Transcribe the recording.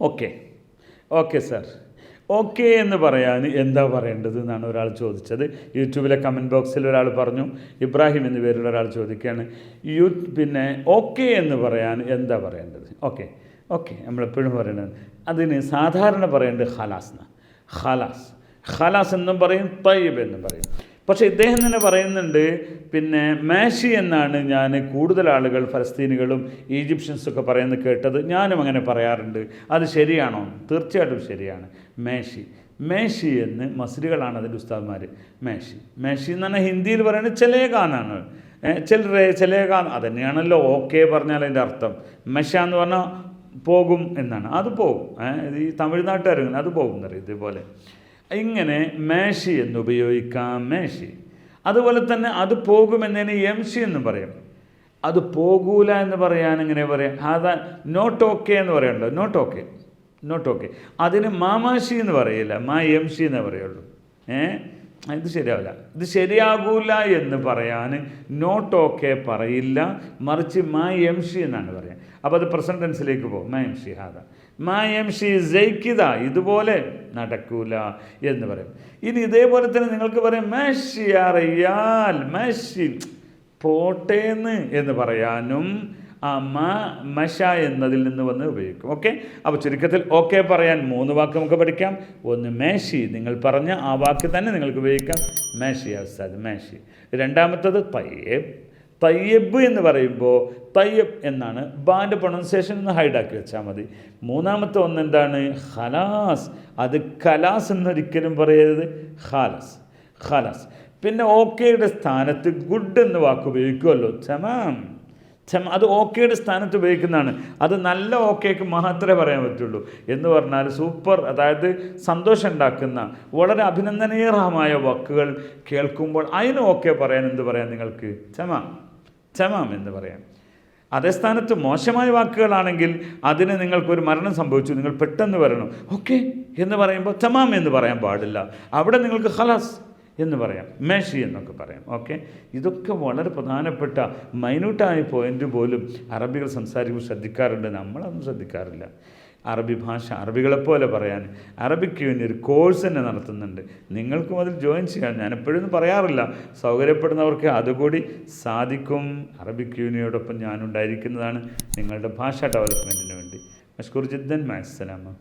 Okay. Okay sir. Okay എന്ന് പറയാൻ എന്താ പറയേണ്ടത് എന്നാണ് ഒരാൾ ചോദിച്ചത്. യൂട്യൂബിലെ കമന്റ് ബോക്സിൽ ഒരാൾ പറഞ്ഞു. ഇബ്രാഹിം എന്ന പേരുള്ള ഒരാൾ ചോദിക്കുകയാണ്. യൂ പിന്നെ ഓക്കെ എന്ന് പറയാൻ എന്താ പറയേണ്ടത്? Okay okay. നമ്മളെപ്പോഴും പറയുന്നത് അതിന് സാധാരണ പറയേണ്ടത് ഖലാസ് എന്നാണ്. ഖലാസ്. ഖലാസ് എന്നും പറയും തയ്യബ് എന്നും പറയും. പക്ഷേ ഇദ്ദേഹം തന്നെ പറയുന്നുണ്ട് പിന്നെ മാഷി എന്നാണ് ഞാൻ കൂടുതൽ ആളുകൾ ഫലസ്തീനികളും ഈജിപ്ഷ്യൻസൊക്കെ പറയുന്നത് കേട്ടത്. ഞാനും അങ്ങനെ പറയാറുണ്ട്. അത് ശരിയാണോ? തീർച്ചയായിട്ടും ശരിയാണ്. മേഷി. മേഷി എന്ന് മസിലുകളാണ് അതിന്റെ ഉസ്താദ്മാർ മേഷി. മേഷി എന്ന് പറഞ്ഞാൽ ഹിന്ദിയിൽ പറയുന്നത് ചെലേഖാനാണ് ചിലരെ ചെലേഖാൻ തന്നെയാണല്ലോ ഓക്കെ പറഞ്ഞാൽ അതിന്റെ അർത്ഥം. മെഷ എന്ന് പറഞ്ഞാൽ പോകും എന്നാണ്. അത് പോകും ഈ തമിഴ്നാട്ടുകാർ അത് പോകും എന്നറിയാം ഇതുപോലെ. ഇങ്ങനെ മേഷി എന്ന് ഉപയോഗിക്കാം മേഷി അതുപോലെ തന്നെ അത് പോകുമെന്നതിന് എംഷി എന്ന് പറയും. അത് പോകൂല എന്ന് പറയാൻ ഇങ്ങനെ പറയാം? അത് നോട്ട് ഓക്കെ എന്ന് പറയണ്ടോ നോട്ട് ഓക്കെ നോട്ട് ഓക്കെ അതിന് മാമാശി എന്ന് പറയില്ല. മാ എം സി എന്നേ പറയുള്ളൂ. ഏ? ഇത് ശരിയാവില്ല. ഇത് ശരിയാകൂല എന്ന് പറയാൻ നോട്ട് ഓക്കെ പറയില്ല. മറിച്ച് മാ എം ഷി എന്നാണ് പറയുക അപ്പോൾ അത് പ്രസന്റ് ടെൻസിലേക്ക് പോകും. മാ എം ഷി ഹാദ. മാ എം ഷി ജയിക്കിത ഇതുപോലെ നടക്കൂല എന്ന് പറയും. ഇനി ഇതേപോലെ തന്നെ നിങ്ങൾക്ക് പറയാം മേഷി അറിയാൽ മേഷി പോട്ടേന്ന് എന്ന് പറയാനും ആ മ മഷ എന്നതിൽ നിന്ന് വന്ന് ഉപയോഗിക്കും. ഓക്കെ അപ്പോൾ ചുരുക്കത്തിൽ ഓക്കെ പറയാൻ മൂന്ന് വാക്ക് നമുക്ക് പഠിക്കാം. ഒന്ന് മേശി നിങ്ങൾ പറഞ്ഞ ആ വാക്ക് തന്നെ നിങ്ങൾക്ക് ഉപയോഗിക്കാം. മേശി അവസാദ് മേശി. രണ്ടാമത്തത് തയ്യബ്. തയ്യബ് എന്ന് പറയുമ്പോൾ തയ്യബ് എന്നാണ് ബാന്റെ പ്രൊണൗൺസിയേഷൻ എന്ന് ഹൈഡാക്കി വെച്ചാൽ മതി. മൂന്നാമത്തെ ഒന്ന് എന്താണ്? ഹലാസ് അത് കലാസ് എന്നൊരിക്കലും പറയരുത്. ഖാലസ്. ഖലാസ്. പിന്നെ ഓക്കെയുടെ സ്ഥാനത്ത് ഗുഡ് എന്ന് വാക്ക് ഉപയോഗിക്കുമല്ലോ ചമ അത് ഓക്കെയുടെ സ്ഥാനത്ത് ഉപയോഗിക്കുന്നതാണ്. അത് നല്ല ഓക്കേക്ക് മാത്രമേ പറയാൻ പറ്റുള്ളൂ. എന്ന് പറഞ്ഞാൽ സൂപ്പർ അതായത് സന്തോഷം ഉണ്ടാക്കുന്ന വളരെ അഭിനന്ദനീയമായ വാക്കുകൾ കേൾക്കുമ്പോൾ അതിന് ഓക്കെ പറയാൻ എന്ത് പറയാം നിങ്ങൾക്ക്? ചമാം. ചമാം എന്ന് പറയാം. അതേ സ്ഥാനത്ത് മോശമായ വാക്കുകളാണെങ്കിൽ അതിന് നിങ്ങൾക്കൊരു മരണം സംഭവിച്ചു. നിങ്ങൾ പെട്ടെന്ന് വരണം. ഓക്കെ എന്ന് പറയുമ്പോൾ ചമാം എന്ന് പറയാൻ പാടില്ല. അവിടെ നിങ്ങൾക്ക് ഖലാസ് എന്ന് പറയാം. മേശി എന്നൊക്കെ പറയാം. ഓക്കെ? ഇതൊക്കെ വളരെ പ്രധാനപ്പെട്ട മൈന്യൂട്ടായ പോയിന്റ് പോലും അറബികൾ സംസാരിക്കുമ്പോൾ ശ്രദ്ധിക്കാറുണ്ട്. നമ്മളൊന്നും ശ്രദ്ധിക്കാറില്ല. അറബി ഭാഷ അറബികളെപ്പോലെ പറയാൻ. അറബിക്ക് വേണ്ടി ഒരു കോഴ്സ് തന്നെ നടത്തുന്നുണ്ട്. നിങ്ങൾക്കും അതിൽ ജോയിൻ ചെയ്യാൻ ഞാൻ എപ്പോഴും പറയാറില്ല. സൗകര്യപ്പെടുന്നവർക്ക് അതുകൂടി സാധിക്കും. അറബിക് യൂണിയോടൊപ്പം ഞാനുണ്ടായിരിക്കുന്നതാണ് നിങ്ങളുടെ ഭാഷ ഡെവലപ്മെന്റിന് വേണ്ടി. മഷ്കൂർ ജിദ്ദൻ മാസ്സലാമ